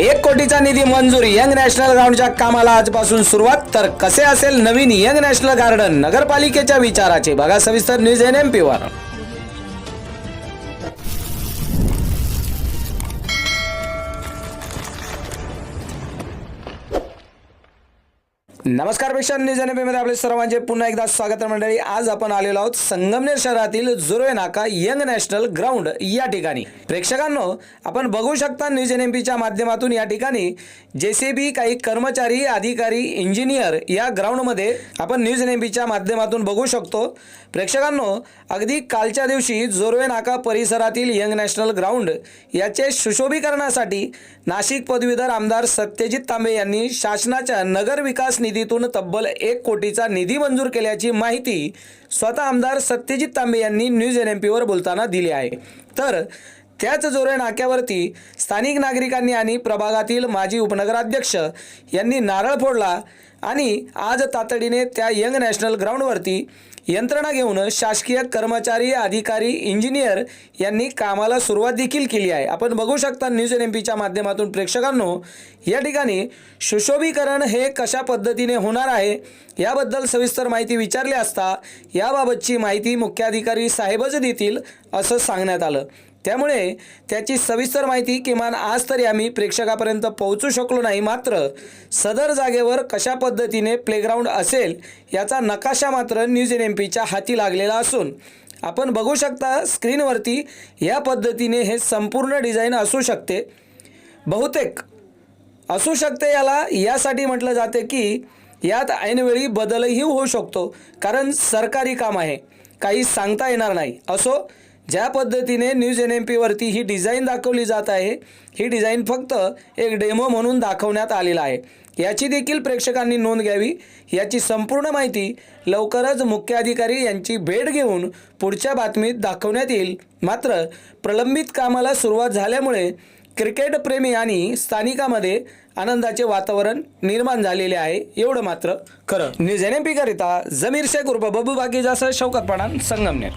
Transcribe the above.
एक कोटीचा निधी मंजूर यंग नॅशनल ग्राउंडच्या कामाला आजपासून सुरुवात. तर कसे असेल नवीन यंग नॅशनल गार्डन नगरपालिकेच्या विचाराचे? बघा सविस्तर न्यूज एन एम वर. नमस्कारपेक्षा न्यूज एनमध्ये आपले सर्वांचे पुन्हा एकदा स्वागत मंडळी. आज आपण आलेलो आहोत संगमनेर शहरातील जुरवे नाका यंग नॅशनल ग्राउंड या ठिकाणी. प्रेक्षकांनो आपण बघू शकता न्यूज एन एम पीच्या माध्यमातून या ठिकाणी जेसीबी काही कर्मचारी अधिकारी इंजिनियर या ग्राउंडमध्ये आपण न्यूज एन एम पीच्या माध्यमातून बघू शकतो. प्रेक्षकांनो अगदी कालच्या दिवशी जोरवे नाका परिसरातील यंग नॅशनल ग्राउंड याचे सुशोभीकरणासाठी नाशिक पदवीधर आमदार सत्यजित तांबे यांनी शासनाच्या नगर विकास निधी निधीतून तब्बल एक कोटीचा निधी मंजूर केल्याची माहिती स्वतः आमदार सत्यजित तांबे यांनी न्यूज एन एम पीवर बोलताना दिली आहे. तर त्याच जोरे नाक्यावरती स्थानिक नागरिकांनी आणि प्रभागातील माजी उपनगराध्यक्ष यांनी नारळ फोडला. आणि आज तातडीने त्या यंग नॅशनल ग्राउंडवरती यंत्रणा घेऊन शासकीय कर्मचारी अधिकारी इंजिनियर यांनी कामाला सुरुवात देखील केली आहे. आपण बघू शकता न्यूज एन एम पीच्या माध्यमातून प्रेक्षकांनो या ठिकाणी सुशोभीकरण हे कशा पद्धतीने होणार आहे याबद्दल सविस्तर माहिती विचारली असता याबाबतची माहिती मुख्याधिकारी साहेबच देतील असं सांगण्यात आलं. त्यामुळे त्याची सविस्तर माहिती किमान आज तरी आम्ही प्रेक्षकापर्यंत पोहोचू शकलो नाही. मात्र सदर जागेवर कशा पद्धतीने प्लेग्राऊंड असेल याचा नकाशा मात्र न्यूज एन एम पीच्या हाती लागलेला असून आपण बघू शकता स्क्रीनवरती या पद्धतीने हे संपूर्ण डिझाईन असू शकते. बहुतेक असू शकते याला यासाठी म्हटलं जाते की यात ऐनवेळी बदलही होऊ शकतो कारण सरकारी काम आहे. काही सांगता येणार नाही. असो ज्या पद्धतीने न्यूज एन एम पीवरती ही डिझाईन दाखवली जात आहे ही डिझाईन फक्त एक डेमो म्हणून दाखवण्यात आलेला आहे. याची देखील प्रेक्षकांनी नोंद घ्यावी. याची संपूर्ण माहिती लवकरच मुख्याधिकारी यांची भेट घेऊन पुढच्या बातमीत दाखवण्यात येईल. मात्र प्रलंबित कामाला सुरुवात झाल्यामुळे क्रिकेटप्रेमी आणि स्थानिकामध्ये आनंदाचे वातावरण निर्माण झालेले आहे. एवढं मात्र खरं. न्यूज एन एम पीकरिता जमीर शेख उर्फ बबू बाकीजासह शौकत पठाण संगमनेर.